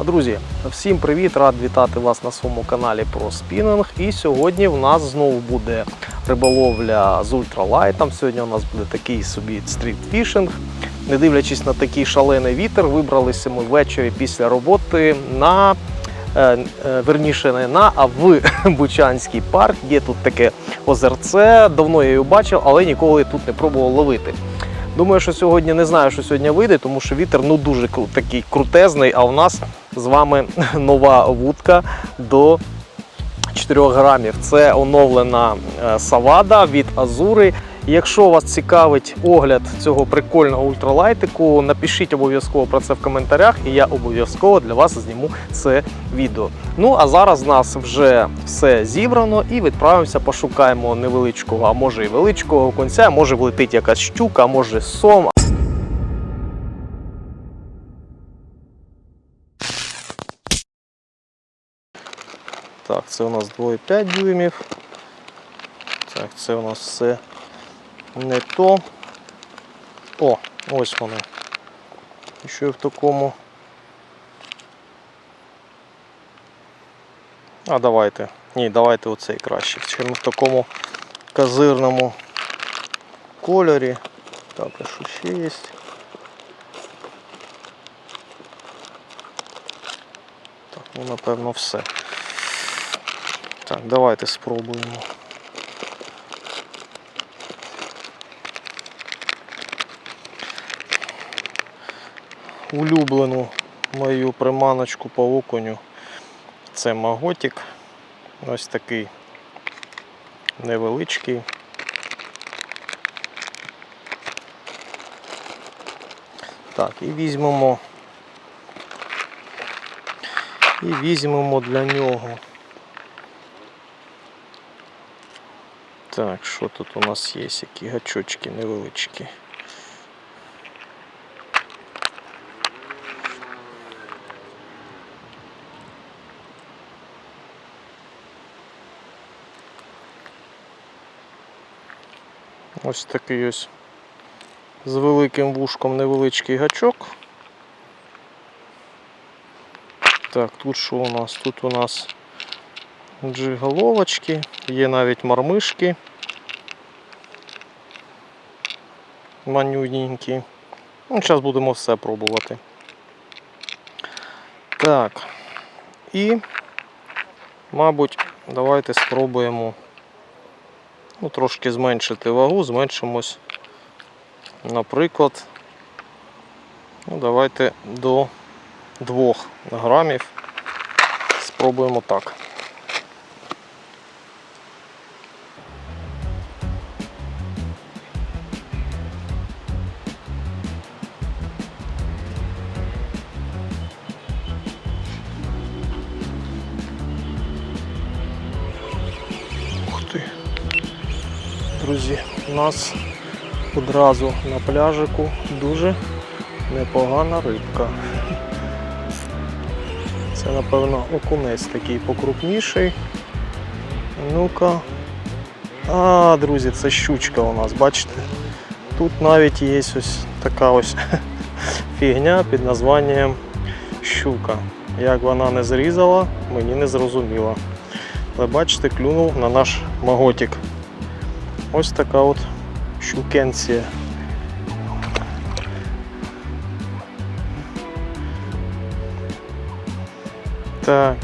Друзі, всім привіт! Рад вітати вас на своєму каналі про спінінг. І сьогодні в нас знову буде риболовля з ультралайтом. Сьогодні у нас буде такий собі стрітфішинг. Не дивлячись на такий шалений вітер, вибралися ми ввечері після роботи на е, е, верніше не на, а в Бучанський парк. Є тут таке озерце. Давно я його бачив, але ніколи тут не пробував ловити. Думаю, що сьогодні не знаю, що сьогодні вийде, тому що вітер ну дуже такий крутезний. А у нас з вами нова вудка до 4 грамів. Це оновлена е, савада від Азури. Якщо вас цікавить огляд цього прикольного ультралайтику, напишіть обов'язково про це в коментарях, і я обов'язково для вас зніму це відео. Ну а зараз в нас вже все зібрано і відправимося, пошукаємо невеличкого, а може і величкого конця, може влетить якась щука, а може сом. Так, це у нас 2,5 дюймів. Так, це у нас все не то. О, ось вони. І Що в такому. А давайте. Ні, давайте оцей краще. Чим в такому козирному кольорі. Так, а що ще є? Так, ну напевно все. Так, давайте спробуємо. Улюблену мою приманочку по окуню. Це маготик. Ось такий невеличкий. Так, і візьмемо. І візьмемо для нього. Так, що тут у нас є? Які гачочки невеличкі. Ось такий ось з великим вушком невеличкий гачок. Так, тут що у нас? Тут у нас джиголовочки, є навіть мармишки. Манюненькі. Ну, зараз будемо все пробувати. Так. І, мабуть, давайте спробуємо ну, трошки зменшити вагу, зменшимось, наприклад, ну, давайте до 2 грамів. Спробуємо так. У нас одразу на пляжику дуже непогана рибка. Це, напевно, окунець такий покрупніший. Ну-ка. А, друзі, це щучка у нас, бачите? Тут навіть є ось така ось фігня під названням щука. Як вона не зрізала, мені не зрозуміло. Але бачите, клюнув на наш маготик. Ось така от щукенція. Так,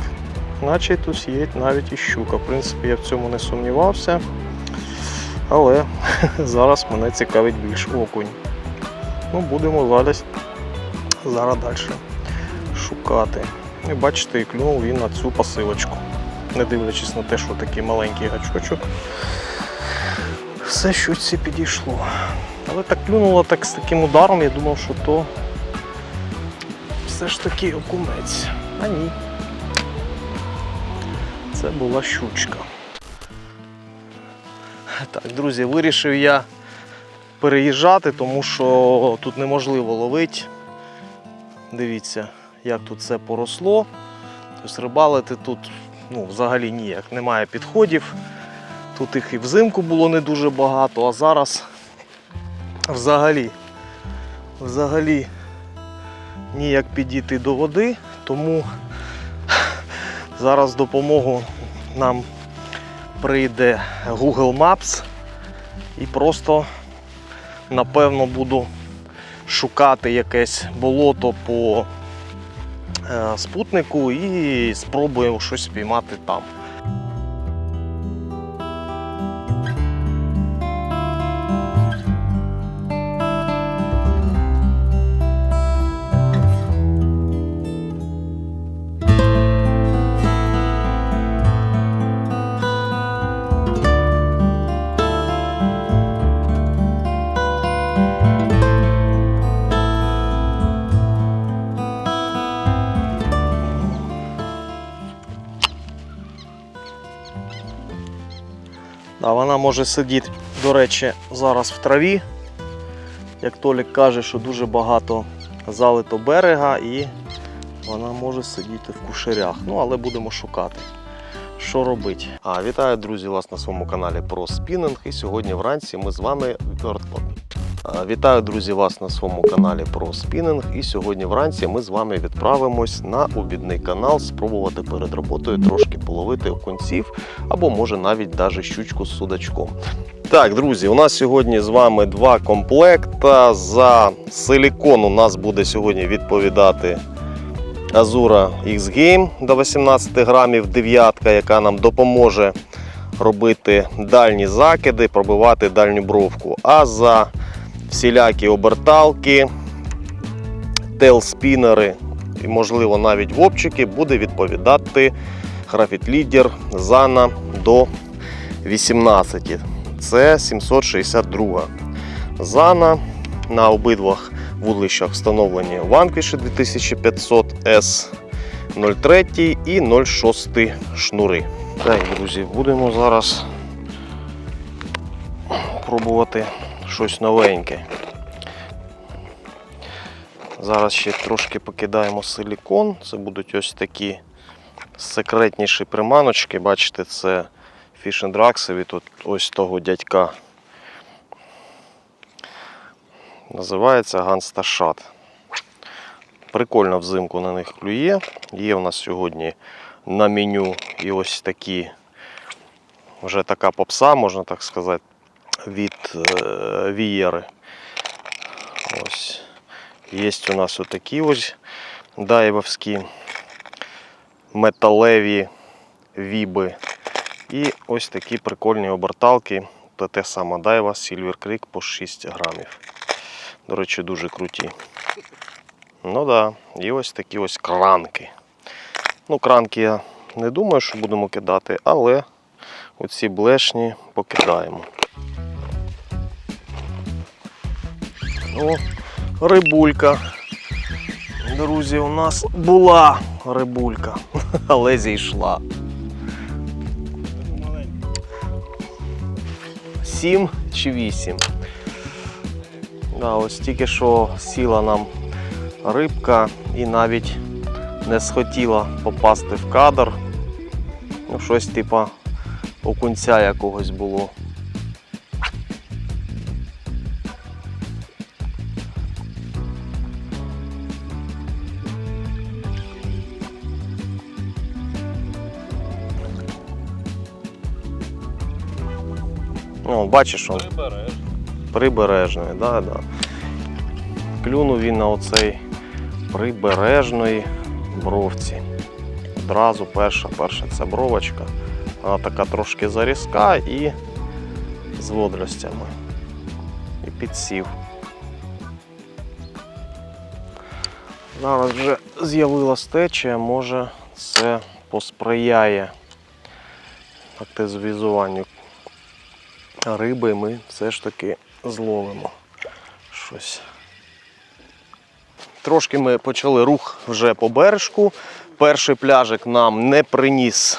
наче тут є навіть і щука. В принципі, я в цьому не сумнівався. Але зараз мене цікавить більш окунь. Ну, будемо зараз, зараз далі шукати. І бачите, і клюнув він на цю пасивочку. Не дивлячись на те, що такий маленький гачочок. Все щось підійшло. Але так клюнуло так з таким ударом, я думав, що то все ж таки окунець. А ні. Це була щучка. Так, друзі, вирішив я переїжджати, тому що тут неможливо ловити. Дивіться, як тут все поросло. Тобто рибалити тут ну, взагалі ніяк, немає підходів. Тут їх і взимку було не дуже багато, а зараз взагалі, взагалі ніяк підійти до води. Тому зараз допомогу нам прийде Google Maps і просто напевно буду шукати якесь болото по е, спутнику і спробую щось спіймати там. Да, вона може сидіти, до речі, зараз в траві. Як Толік каже, що дуже багато залито берега і вона може сидіти в кушерях. Ну, але будемо шукати. Що робити? А, вітаю, друзі, вас на своєму каналі про спінінг. І сьогодні вранці ми з вами А, Вітаю, друзі, вас на своєму каналі про спінінг. І сьогодні вранці ми з вами відправимось на обідний канал спробувати перед роботою трошки половити окунців або може навіть даже щучку з судачком. Так, друзі, у нас сьогодні з вами два комплекта. За силікон у нас буде сьогодні відповідати Azura X Game до 18 грамів дев'ятка, яка нам допоможе робити дальні закиди, пробивати дальню бровку. А за всілякі оберталки, тейлспінери і, можливо, навіть вопчики буде відповідати графіт-лідер Zana до 18. Це 762. Зана на обидвох вудлищах встановлені Vanquish 2500 S 03 і 06 шнури. Так, друзі, будемо зараз пробувати щось новеньке. Зараз ще трошки покидаємо силікон. Це будуть ось такі секретніші приманочки. Бачите, це фішендраксові тут ось того дядька. Називається Гансташат. Прикольно взимку на них клює. Є в нас сьогодні на меню і ось такі, вже така попса, можна так сказати, від е, вієри. Ось. Є у нас отакі ось дайвовські металеві віби. І ось такі прикольні оберталки. ТТ сама дайва Silver Creek по 6 грамів. До речі, дуже круті. Ну да, і ось такі ось кранки. Ну, кранки я не думаю, що будемо кидати, але оці блешні покидаємо. О, рибулька. Друзі, у нас була рибулька, але зійшла. Сім чи вісім. Да, ось тільки що сіла нам рибка і навіть не схотіла попасти в кадр. Ну, щось типа окунця якогось було. Бачиш, он прибережної, да, да. Клюнув він на оцей прибережної бровці. Одразу перша, перша це бровочка. Вона така трошки зарізка і з водоростями. І підсів. Зараз вже з'явилась течія, може це посприяє активізуванню риби ми все ж таки зловимо щось. Трошки ми почали рух вже по бережку. Перший пляжик нам не приніс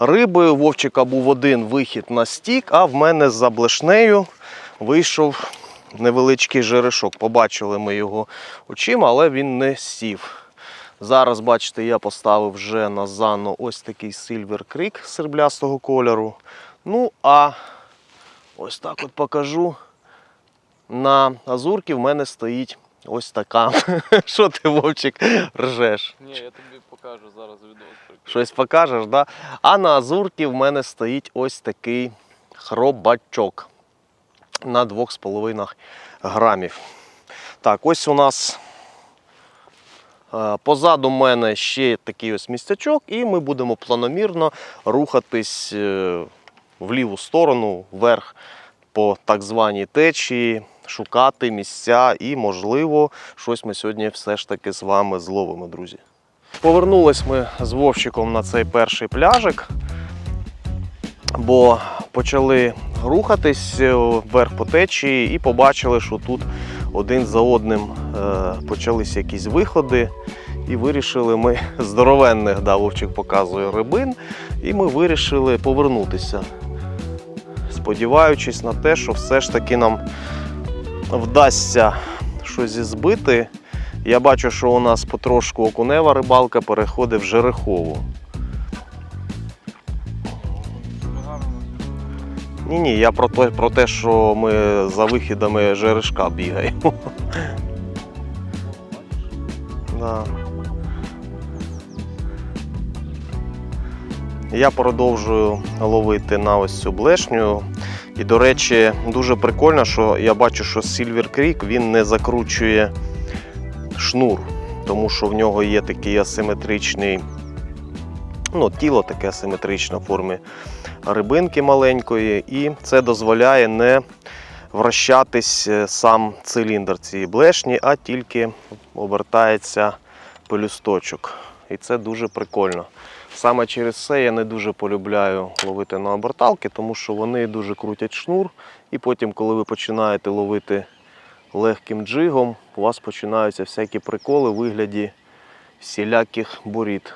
риби. У Вовчика був один вихід на стік, а в мене за блешнею вийшов невеличкий жерешок. Побачили ми його очима, але він не сів. Зараз, бачите, я поставив вже на зану ось такий Silver Creek серблястого кольору. Ну, а Ось так от покажу. На азурці в мене стоїть ось така. Що ти, Вовчик, ржеш? Ні, я тобі покажу зараз відео. Щось покажеш, да? А на азурці в мене стоїть ось такий хробачок на 2,5 грамів. Так, ось у нас е, позаду мене ще такий ось містячок, і ми будемо планомірно рухатись е, в ліву сторону, вверх по так званій течії, шукати місця і, можливо, щось ми сьогодні все ж таки з вами зловимо, друзі. Повернулись ми з Вовчиком на цей перший пляжик, бо почали рухатись е, вверх по течії і побачили, що тут один за одним е, почалися якісь виходи. І вирішили ми здоровенних, да, Вовчик показує рибин, і ми вирішили повернутися, сподіваючись на те, що все ж таки нам вдасться щось збити. Я бачу, що у нас потрошку окунева рибалка переходить в жерехову. Ні, ні, я про те, про те, що ми за вихідами жерешка бігаємо. Да. Я продовжую ловити на ось цю блешню. І, до речі, дуже прикольно, що я бачу, що Silver Creek він не закручує шнур, тому що в нього є такий асиметричний, ну, тіло таке асиметричне в формі рибинки маленької, і це дозволяє не вращатись е, сам циліндр цієї блешні, а тільки обертається пелюсточок. І це дуже прикольно. Саме через це я не дуже полюбляю ловити на оберталки, тому що вони дуже крутять шнур, і потім, коли ви починаєте ловити легким джигом, у вас починаються всякі приколи в вигляді всіляких буріт.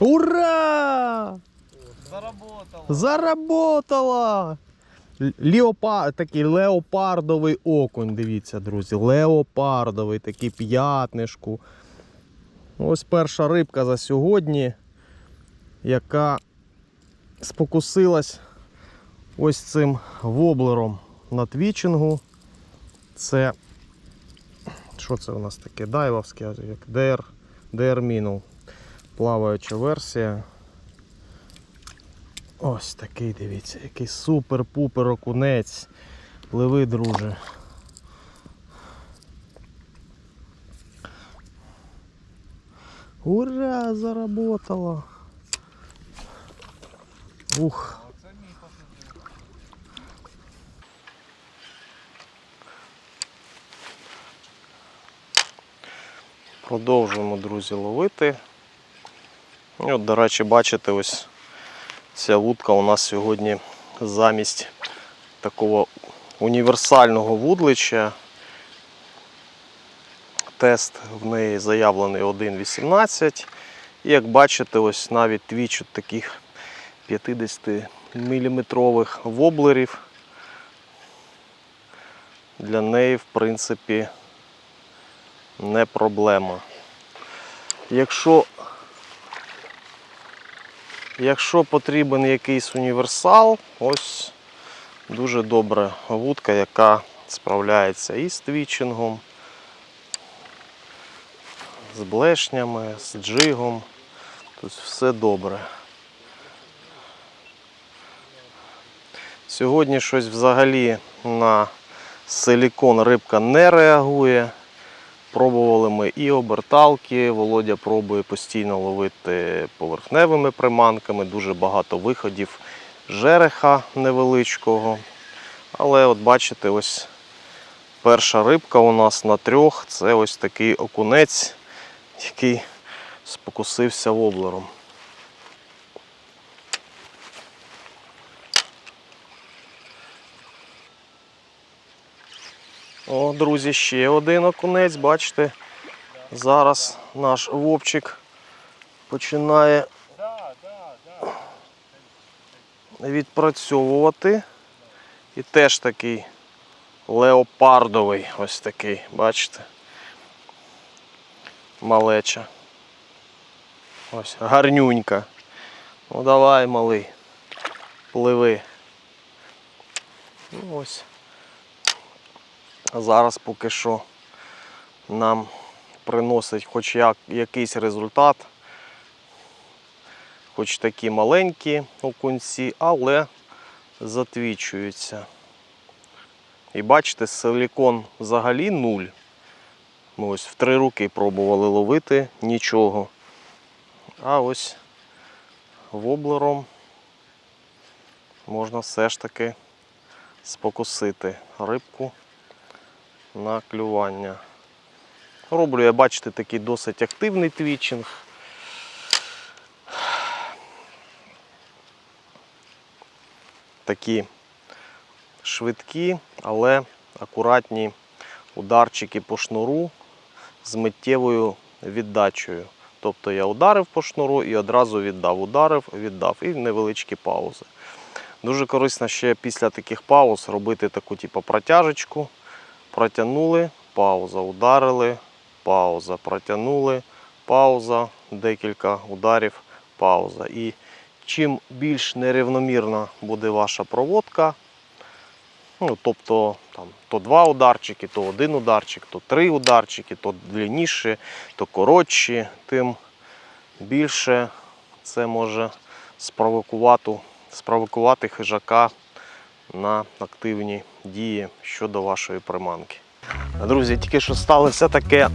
Ура! Заработало. Заработала! Леопар... Такий леопардовий окунь, дивіться, друзі. Леопардовий, такий п'ятнишку. Ось перша рибка за сьогодні, яка спокусилась ось цим воблером на твічингу. Це. Що це у нас таке? Дайвовське, як DR Minnow. Плаваюча версія. Ось такий, дивіться, який супер-пупер окунець. Пливи, друже. Ура, заработало. Ух. Продовжуємо, друзі, ловити. І от, до речі, бачите, ось ця вудка у нас сьогодні замість такого універсального вудлича. Тест в неї заявлений 1,18. І як бачите, ось навіть твіч от таких 50 мм воблерів. Для неї, в принципі, не проблема. Якщо, якщо потрібен якийсь універсал, ось дуже добра вудка, яка справляється і з твічингом, з блешнями, з джигом. Тут все добре. Сьогодні щось взагалі на силікон рибка не реагує. Пробували ми і оберталки. Володя пробує постійно ловити поверхневими приманками, дуже багато виходів жереха невеличкого. Але от бачите, ось перша рибка у нас на трьох це ось такий окунець, який спокусився воблером. О, друзі, ще один окунець, бачите. Зараз наш вовчик починає відпрацьовувати. І теж такий леопардовий, ось такий, бачите? Малеча. Ось, гарнюнька. Ну давай, малий. Пливи. Ну ось. А зараз поки що нам приносить хоч як, якийсь результат. Хоч такі маленькі окунці, але затвічуються. І бачите, силікон взагалі нуль. Ми ось в три руки пробували ловити нічого. А ось воблером можна все ж таки спокусити рибку на клювання. Роблю я, бачите, такий досить активний твічинг. Такі швидкі, але акуратні ударчики по шнуру з миттєвою віддачею. Тобто я ударив по шнуру і одразу віддав. Ударив, віддав і невеличкі паузи. Дуже корисно ще після таких пауз робити таку типу, протяжечку. Протягнули, пауза, ударили, пауза, протягнули, пауза, декілька ударів, пауза. І чим більш нерівномірна буде ваша проводка, ну, тобто там, то два ударчики, то один ударчик, то три ударчики, то длинніші, то коротші, тим більше це може спровокувати, спровокувати хижака на активні дії щодо вашої приманки. Друзі, тільки що сталося таке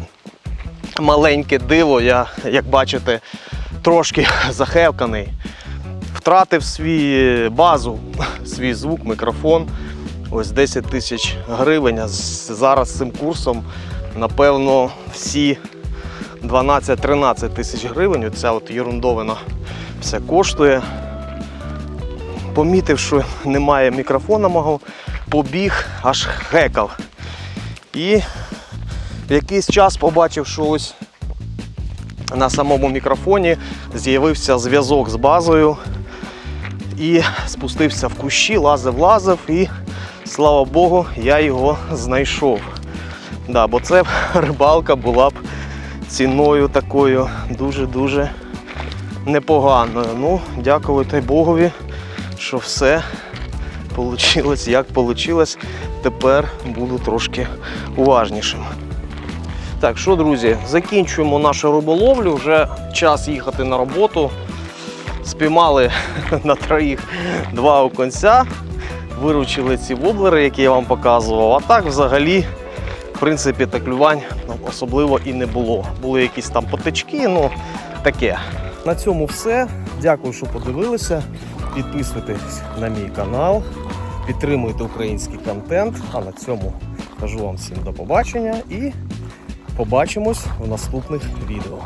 маленьке диво. Я, як бачите, трошки захевканий. Втратив свій базу, свій звук, мікрофон. Ось 10 тисяч гривень. Зараз цим курсом, напевно, всі 12-13 тисяч гривень. Оця от ерундовина вся коштує. Помітив, що немає мікрофона мого, побіг, аж хекав. І якийсь час побачив, що ось на самому мікрофоні з'явився зв'язок з базою. І спустився в кущі, лазив, лазив, і слава Богу, я його знайшов. Да, бо це рибалка була б ціною такою дуже-дуже непоганою. Ну, дякувати Богові, що все вийшло як вийшло. Тепер буду трошки уважнішим. Так, що, друзі, закінчуємо нашу риболовлю. Вже час їхати на роботу. Спіймали на троїх два оконця, виручили ці воблери, які я вам показував. А так взагалі, в принципі, таклювань ну, особливо і не було. Були якісь там потечки, ну таке. На цьому все. Дякую, що подивилися. Підписуйтесь на мій канал, підтримуйте український контент. А на цьому кажу вам всім до побачення і побачимось в наступних відео.